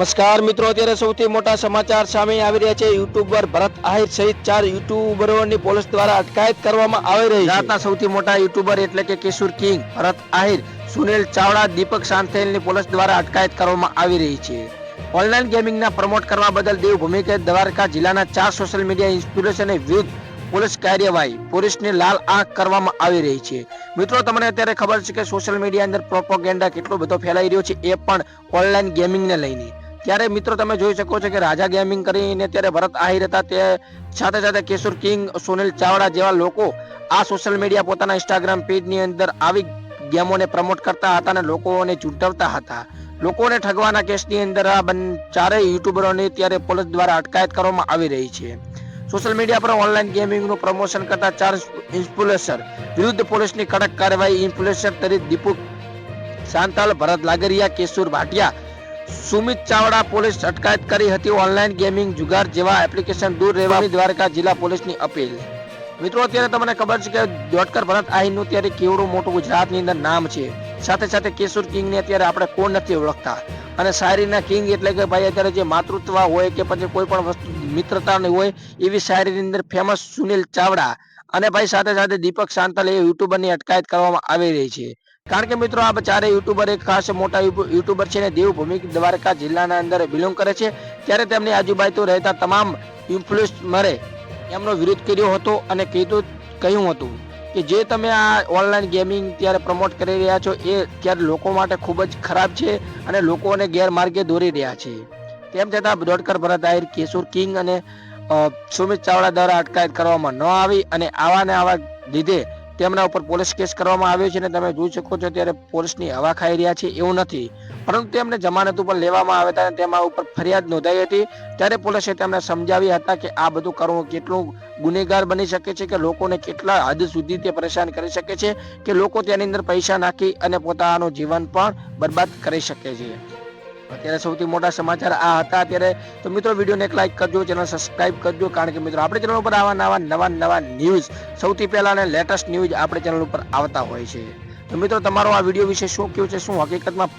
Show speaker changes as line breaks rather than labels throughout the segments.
નમસ્કાર મિત્રો, અત્યારે સૌથી મોટા સમાચાર સામે આવી રહ્યા છે. યુટ્યુબર ભરત આહિર સહિત ચાર યુટ્યુબરોની પોલીસ દ્વારા અટકાયત કરવામાં આવી રહી છે. સૌથી મોટા યુટ્યુબર એટલે કે કિશોર કિંગ, ભરત આહિર, સુનિલ ચાવડા, દીપક શાંતેલની પોલીસ દ્વારા અટકાયત કરવામાં આવી રહી છે. ઓનલાઈન ગેમિંગના પ્રમોટ કરવા બદલ દેવભૂમિ કે દ્વારકા જિલ્લાના ચાર સોશિયલ મીડિયા ઇન્સ્પિરેશન વિરુદ્ધ પોલીસ કાર્યવાહી પોલીસની લાલ આંખ કરવામાં આવી રહી છે. મિત્રો, તમને અત્યારે ખબર છે કે સોશિયલ મીડિયા અંદર પ્રોપોગેન્ડા કેટલો બધો ફેલાઈ રહ્યો છે એ પણ ઓનલાઈન ગેમિંગને લઈને. ત્યારે મિત્રો તમે જોઈ શકો છો કે રાજા ગેમિંગ કરીને ત્યારે ભરત આહિર હતા. તે સાથે સાથે કેશુર કિંગ, સુનિલ ચાવડા જેવા લોકો આ સોશિયલ મીડિયા પોતાના ઇન્સ્ટાગ્રામ પેજની અંદર આવી ગેમોને પ્રમોટ કરતા હતા અને લોકોને ચૂંટવતા હતા. લોકોને ઠગવાના કેસની અંદર આ બન ચારેય યુટ્યુબરોની ત્યારે પોલીસ દ્વારા અટકાયત કરવામાં આવી રહી છે. સોશિયલ મીડિયા પર ઓનલાઈન ગેમિંગનું પ્રમોશન કરતા ચાર ઇન્ફ્લુએન્સર વિરુદ્ધ પોલીસની કડક કાર્યવાહી ઇન્ફ્લુએન્સર તરીકે દીપક શાંતાલ ભરત લાગરિયા, કેશુર ભાટિયા સુમિત ચાવડા પોલીસ અટકાયત કરી હતી ઓનલાઈન ગેમિંગ જુગાર જેવા એપ્લિકેશન દૂર રહેવાની દ્વારકા જિલ્લા પોલીસની અપીલ. મિત્રો, અત્યારે તમને ખબર છે કે ડોટકર ભરત આહીરનું ત્યારે કેવડું મોટું ગુજરાતની અંદર નામ છે. સાથે સાથે કેશુર કિંગને અત્યારે આપણે કોણ નથી ઓળખતા. અને શાયરીના કિંગ એટલે કે ભાઈ અત્યારે જે માતૃત્વ હોય કે પછી કોઈ પણ વસ્તુ મિત્રતાની હોય, એવી શાયરીની અંદર ફેમસ સુનિલ ચાવડા. અને ભાઈ સાથે સાથે દીપક સાંતલ એ યુટ્યુબરની અટકાયત કરવામાં આવી રહી છે. કારણ કે મિત્રો આ ચારે યુટ્યુબર એક ખાસ મોટા યુટ્યુબર છે ને દેવભૂમિ દ્વારકા જિલ્લાના અંદર બિલોંગ કરે છે. ત્યારે તેમની આજુબાજુ રહેતા તમામ ઇન્ફ્લુએન્સરે એમનો વિરોધ કર્યો હતો અને કીધું કહ્યું હતું કે જે તમે આ ઓનલાઈન ગેમિંગ ત્યારે પ્રમોટ કરી રહ્યા છો એ ત્યારે લોકો માટે ખૂબ જ ખરાબ છે અને લોકોને ગેરમાર્ગે દોરી રહ્યા છે. તેમ છતાં દોડકર ભરત આહિર, કેશુર કિંગ અને સુમિત ચાવડા દ્વારા અટકાયત કરવામાં ન આવી અને આવા ને આવા લીધે તેમના ઉપર પોલીસ કેસ કરવામાં આવ્યો છે અને તમે જોઈ શકો છો ત્યારે પોલીસની હવા ખાઈ રહ્યા છે એવું નથી. પરંતુ તેમને જમાનત ઉપર લેવામાં આવ્યા હતા અને તેમાં ઉપર ફરિયાદ નોંધાઈ હતી. ત્યારે પોલીસે તેમને સમજાવ્યા હતા કે આ બધું કરવું કેટલું ગુનેગાર બની શકે છે કે લોકોને કેટલા હદ સુધી તે પરેશાન કરી શકે છે કે લોકો તેની અંદર પૈસા નાખી અને પોતાનું જીવન પણ બરબાદ કરી શકે છે. અત્યારે સૌથી મોટા સમાચાર આ હતા. અત્યારે તો મિત્રો, વિડીયોને એક લાઈક કરજો ચેનલ સબસ્ક્રાઇબ કરજો, કારણ કે મિત્રો, આપણે ચેનલ ઉપર આવા નવા નવા નવા ન્યૂઝ સૌથી પહેલા અને લેટેસ્ટ ન્યૂઝ આપણે ચેનલ ઉપર આવતા હોય છે. તો મિત્રો, તમારો આ વીડિયો વિશે શું કેવું છે? શું હકીકતમાં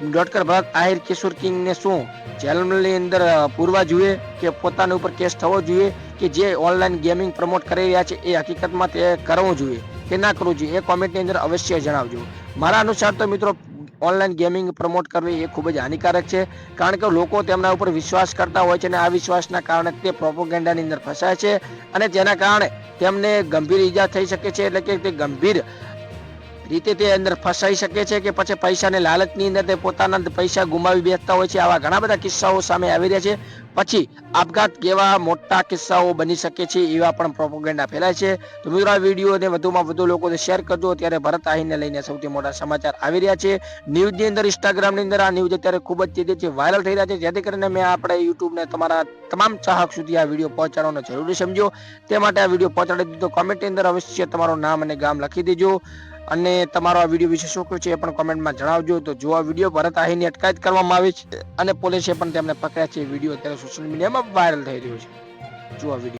ડોટકર ભરત આહિર કિશોર કિંગને શું જેલની અંદર પૂરવા જોઈએ કે પોતાના ઉપર કેસ થવો જોઈએ કે જે ઓનલાઈન ગેમિંગ પ્રમોટ કરી રહ્યા છે એ હકીકતમાં તે કરવું જોઈએ કે ના કરવું જોઈએ એ કોમેન્ટની અંદર અવશ્ય જણાવજો. મારા અનુસાર તો મિત્રો ઓનલાઈન ગેમિંગ પ્રમોટ કરવી એ ખૂબ જ હાનિકારક છે. કારણ કે લોકો તેમના ઉપર વિશ્વાસ કરતા હોય છે અને આ વિશ્વાસના કારણે તે પ્રોપોગેન્ડાની અંદર ફસાય છે અને તેના કારણે તેમને ગંભીર ઈજા થઈ શકે છે. એટલે કે તે ગંભીર રીતે તે અંદર ફસાઈ શકે છે કે પછી પૈસાને લાલચની અંદર તે પોતાના પૈસા ગુમાવી બેસતા હોય છે. આવા ઘણા બધા કિસ્સાઓ સામે આવી રહ્યા છે. પછી આપઘાત કેવા મોટા કિસ્સાઓ બની શકે છે એવા પણ પ્રોપોગેન્ડા ફેલાય છે. તો મિત્રો, આ વિડીયોને વધુમાં વધુ લોકોને શેર કરજો. ત્યારે ભરત આહીને લઈને સૌથી મોટા સમાચાર આવી રહ્યા છે. ન્યૂઝની અંદર ઇન્સ્ટાગ્રામની અંદર આ ન્યૂઝ અત્યારે ખૂબ જ તેજીથી વાયરલ થઈ રહ્યા છે. જેથી કરીને મેં આપણે યુટ્યુબને તમારા તમામ ચાહક સુધી આ વીડિયો પહોંચાડવાનો જરૂરી સમજો. તે માટે આ વીડિયો પહોંચાડી દીધો. કોમેન્ટની અંદર અવશ્ય તમારું નામ અને ગામ લખી દેજો. અને તમારો આ વીડિયો વિશે શું કહ્યું છે એ પણ કોમેન્ટમાં જણાવજો. તો જો આ વીડિયો ભરત આહીની અટકાયત કરવામાં આવી છે અને પોલીસે પણ તેમને પકડ્યા છે. વીડિયો અત્યારે સોશિયલ મીડિયામાં વાયરલ થઈ રહ્યો છે. જો આ વીડિયો